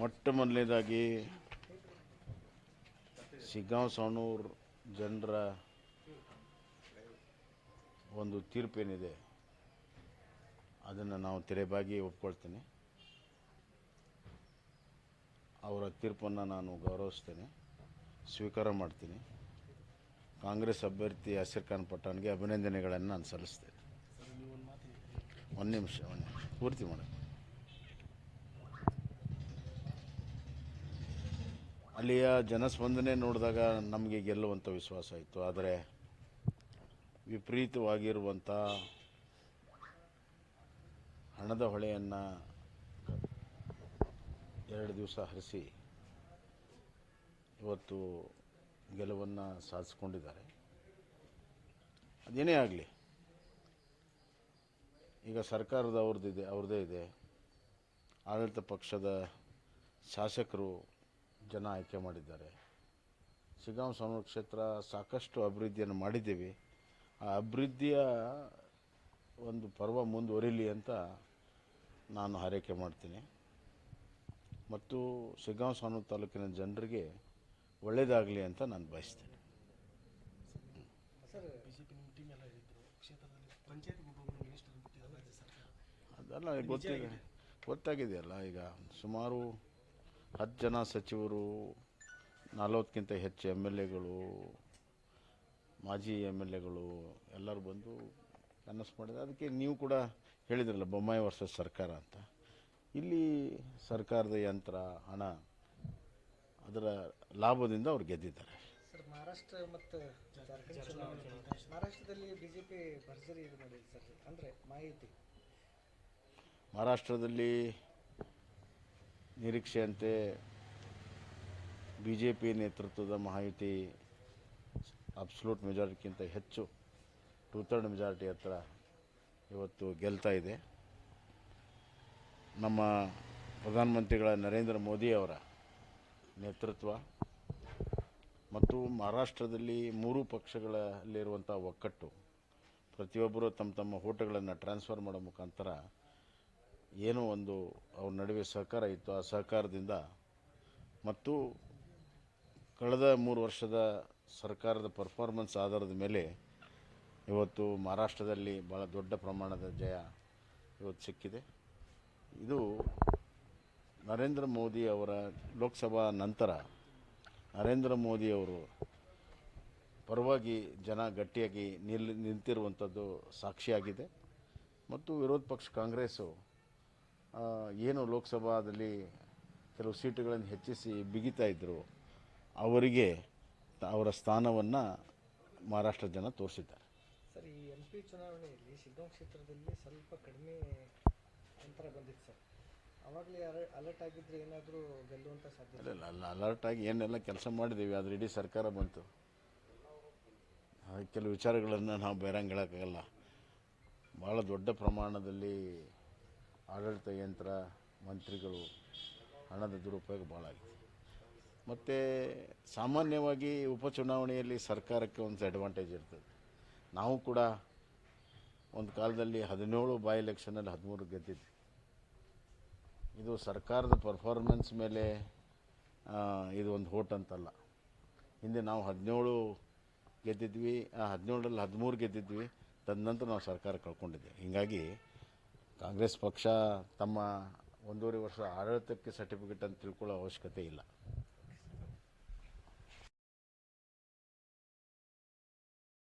ಮೊಟ್ಟ ಮೊದಲನೇದಾಗಿ ಸಿಗ್ಗಾಂವ್ ಸವಣೂರು ಜನರ ಒಂದು ತೀರ್ಪೇನಿದೆ. ಅದನ್ನು ನಾವು ತೆರೆಬಾಗಿ ಒಪ್ಕೊಳ್ತೇನೆ. ಅವರ ತೀರ್ಪನ್ನು ನಾನು ಗೌರವಿಸ್ತೇನೆ. ಸ್ವೀಕಾರ ಮಾಡ್ತೀನಿ. ಕಾಂಗ್ರೆಸ್ ಅಭ್ಯರ್ಥಿ ಹಸಿರ್ ಖಾನ್ ಪಠಾಣ್ಗೆ ಅಭಿನಂದನೆಗಳನ್ನು ನಾನು ಸಲ್ಲಿಸ್ತೇನೆ. ಒಂದು ನಿಮಿಷ ಒಂದು ನಿಮಿಷ. ಪೂರ್ತಿ ಮಾಡಿ ಅಲ್ಲಿಯ ಜನಸ್ಪಂದನೆ ನೋಡಿದಾಗ ನಮಗೆ ಗೆಲ್ಲುವಂಥ ವಿಶ್ವಾಸ ಇತ್ತು. ಆದರೆ ವಿಪರೀತವಾಗಿರುವಂಥ ಹಣದ ಹೊಳೆಯನ್ನು ಎರಡು ದಿವಸ ಹರಿಸಿ ಇವತ್ತು ಗೆಲುವನ್ನು ಸಾಧಿಸ್ಕೊಂಡಿದ್ದಾರೆ. ಅದೇನೇ ಆಗಲಿ, ಈಗ ಸರ್ಕಾರದ ಅವ್ರದ್ದಿದೆ, ಅವ್ರದ್ದೇ ಇದೆ. ಆಡಳಿತ ಪಕ್ಷದ ಶಾಸಕರು ಜನ ಆಯ್ಕೆ ಮಾಡಿದ್ದಾರೆ. ಶಿಗಾಂವ್ ಸ್ವಾಮಿ ಕ್ಷೇತ್ರ ಸಾಕಷ್ಟು ಅಭಿವೃದ್ಧಿಯನ್ನು ಮಾಡಿದ್ದೀವಿ. ಆ ಅಭಿವೃದ್ಧಿಯ ಒಂದು ಪರ್ವ ಮುಂದುವರಿಲಿ ಅಂತ ನಾನು ಹಾರೈಕೆ ಮಾಡ್ತೀನಿ. ಮತ್ತು ಶಿಗಾಂವ್ ಸ್ವಾಮಿ ತಾಲೂಕಿನ ಜನರಿಗೆ ಒಳ್ಳೆಯದಾಗಲಿ ಅಂತ ನಾನು ಬಯಸ್ತೇನೆ. ಅದೆಲ್ಲ ಗೊತ್ತಿದೆ. ಗೊತ್ತಾಗಿದೆಯಲ್ಲ ಈಗ ಸುಮಾರು ಹತ್ತು ಜನ ಸಚಿವರು ನಲವತ್ತಕ್ಕಿಂತ ಹೆಚ್ಚು ಎಂ ಎಲ್ ಎಗಳು ಮಾಜಿ ಎಂ ಎಲ್ ಎಗಳು ಎಲ್ಲರೂ ಬಂದು ಕನಸು ಮಾಡಿದ್ದಾರೆ ಅದಕ್ಕೆ ನೀವು ಕೂಡ ಹೇಳಿದ್ರಲ್ಲ ಬೊಮ್ಮಾಯಿ ವರ್ಸಸ್ ಸರ್ಕಾರ ಅಂತ. ಇಲ್ಲಿ ಸರ್ಕಾರದ ಯಂತ್ರ ಹಣ ಅದರ ಲಾಭದಿಂದ ಅವ್ರು ಗೆದ್ದಿದ್ದಾರೆ. ಸರ್ ಮಹಾರಾಷ್ಟ್ರ ಮತ್ತು ಮಹಾರಾಷ್ಟ್ರದಲ್ಲಿ ಬಿಜೆಪಿ ಭರ್ಜರಿ ಇದು ಮಾಡಿದೆ ಸರ್ ಅಂದರೆ ಮಾಹಿತಿ. ಮಹಾರಾಷ್ಟ್ರದಲ್ಲಿ ನಿರೀಕ್ಷೆಯಂತೆ ಬಿ ಜೆ ಪಿ ನೇತೃತ್ವದ ಮಹಾಯುತಿ ಅಬ್ಸಲ್ಯೂಟ್ ಮೆಜಾರಿಟಿಗಿಂತ ಹೆಚ್ಚು ಟೂ ಥರ್ಡ್ ಮೆಜಾರಿಟಿ ಹತ್ರ ಇವತ್ತು ಗೆಲ್ತಾ ಇದೆ. ನಮ್ಮ ಪ್ರಧಾನಮಂತ್ರಿಗಳ ನರೇಂದ್ರ ಮೋದಿ ಅವರ ನೇತೃತ್ವ ಮತ್ತು ಮಹಾರಾಷ್ಟ್ರದಲ್ಲಿ ಮೂರು ಪಕ್ಷಗಳಲ್ಲಿರುವಂಥ ಒಕ್ಕಟ್ಟು, ಪ್ರತಿಯೊಬ್ಬರು ತಮ್ಮ ತಮ್ಮ ಹೋಟೆಗಳನ್ನು ಟ್ರಾನ್ಸ್ಫರ್ ಮಾಡೋ ಮುಖಾಂತರ ಏನೋ ಒಂದು ಅವ್ರ ನಡುವೆ ಸಹಕಾರ ಇತ್ತು. ಆ ಸಹಕಾರದಿಂದ ಮತ್ತು ಕಳೆದ ಮೂರು ವರ್ಷದ ಸರ್ಕಾರದ ಪರ್ಫಾರ್ಮೆನ್ಸ್ ಆಧಾರದ ಮೇಲೆ ಇವತ್ತು ಮಹಾರಾಷ್ಟ್ರದಲ್ಲಿ ಭಾಳ ದೊಡ್ಡ ಪ್ರಮಾಣದ ಜಯ ಇವತ್ತು ಸಿಕ್ಕಿದೆ. ಇದು ನರೇಂದ್ರ ಮೋದಿ ಅವರ ಲೋಕಸಭಾ ನಂತರ ನರೇಂದ್ರ ಮೋದಿ ಅವರು ಪರವಾಗಿ ಜನ ಗಟ್ಟಿಯಾಗಿ ನಿಲ್ ನಿಂತಿರುವಂಥದ್ದು ಸಾಕ್ಷಿಯಾಗಿದೆ. ಮತ್ತು ವಿರೋಧ ಪಕ್ಷ ಕಾಂಗ್ರೆಸ್ಸು ಏನು ಲೋಕಸಭಾದಲ್ಲಿ ಕೆಲವು ಸೀಟುಗಳನ್ನು ಹೆಚ್ಚಿಸಿ ಬಿಗಿತಾ ಇದ್ದರು ಅವರಿಗೆ ಅವರ ಸ್ಥಾನವನ್ನು ಮಹಾರಾಷ್ಟ್ರ ಜನ ತೋರಿಸಿದ್ದಾರೆ. ಸರ್ ಈ ಎಂ ಪಿ ಚುನಾವಣೆಯಲ್ಲಿ ಶಿಗ್ಗಾಂವ್ ಕ್ಷೇತ್ರದಲ್ಲಿ ಸ್ವಲ್ಪ ಕಡಿಮೆ ಅಂತರ ಬಂದಿತ್ತು ಸರ್. ಅವಾಗಲೇ ಅಲರ್ಟ್ ಆಗಿದ್ದರೆ ಏನಾದರೂ ಗೆಲ್ಲುವಂಥ ಸಾಧ್ಯ ಇಲ್ಲ ಅಲ್ಲ ಆಗಿ ಏನೆಲ್ಲ ಕೆಲಸ ಮಾಡಿದ್ದೀವಿ ಆದರೆ ಇಡೀ ಸರ್ಕಾರ ಬಂತು. ಕೆಲವು ವಿಚಾರಗಳನ್ನು ನಾವು ಬೇರಂಗೆ ಹೇಳೋಕ್ಕಾಗಲ್ಲ ಭಾಳ ದೊಡ್ಡ ಪ್ರಮಾಣದಲ್ಲಿ ಆಡಳಿತ ಯಂತ್ರ, ಮಂತ್ರಿಗಳು, ಹಣದ ದುರುಪಯೋಗ ಭಾಳ ಆಗಿದೆ. ಮತ್ತು ಸಾಮಾನ್ಯವಾಗಿ ಉಪಚುನಾವಣೆಯಲ್ಲಿ ಸರ್ಕಾರಕ್ಕೆ ಒಂದು ಅಡ್ವಾಂಟೇಜ್ ಇರ್ತದೆ. ನಾವು ಕೂಡ ಒಂದು ಕಾಲದಲ್ಲಿ ಹದಿನೇಳು ಬೈ ಎಲೆಕ್ಷನಲ್ಲಿ ಹದಿಮೂರು ಗೆದ್ದಿದ್ವಿ. ಇದು ಸರ್ಕಾರದ ಪರ್ಫಾರ್ಮೆನ್ಸ್ ಮೇಲೆ ಇದು ಒಂದು ಹೋಟ್ ಅಂತಲ್ಲ. ಹಿಂದೆ ನಾವು ಹದಿನೇಳು ಗೆದ್ದಿದ್ವಿ ಹದಿನೇಳರಲ್ಲಿ ಹದಿಮೂರು ಗೆದ್ದಿದ್ವಿ. ತದನಂತರ ನಾವು ಸರ್ಕಾರ ಕಳ್ಕೊಂಡಿದ್ದೆ ಹೀಗಾಗಿ ಕಾಂಗ್ರೆಸ್ ಪಕ್ಷ ತಮ್ಮ ಒಂದೂವರೆ ವರ್ಷ ಆಡಳಿತಕ್ಕೆ ಸರ್ಟಿಫಿಕೇಟ್ ಅಂತ ತಿಳ್ಕೊಳ್ಳೋ ಅವಶ್ಯಕತೆ ಇಲ್ಲ.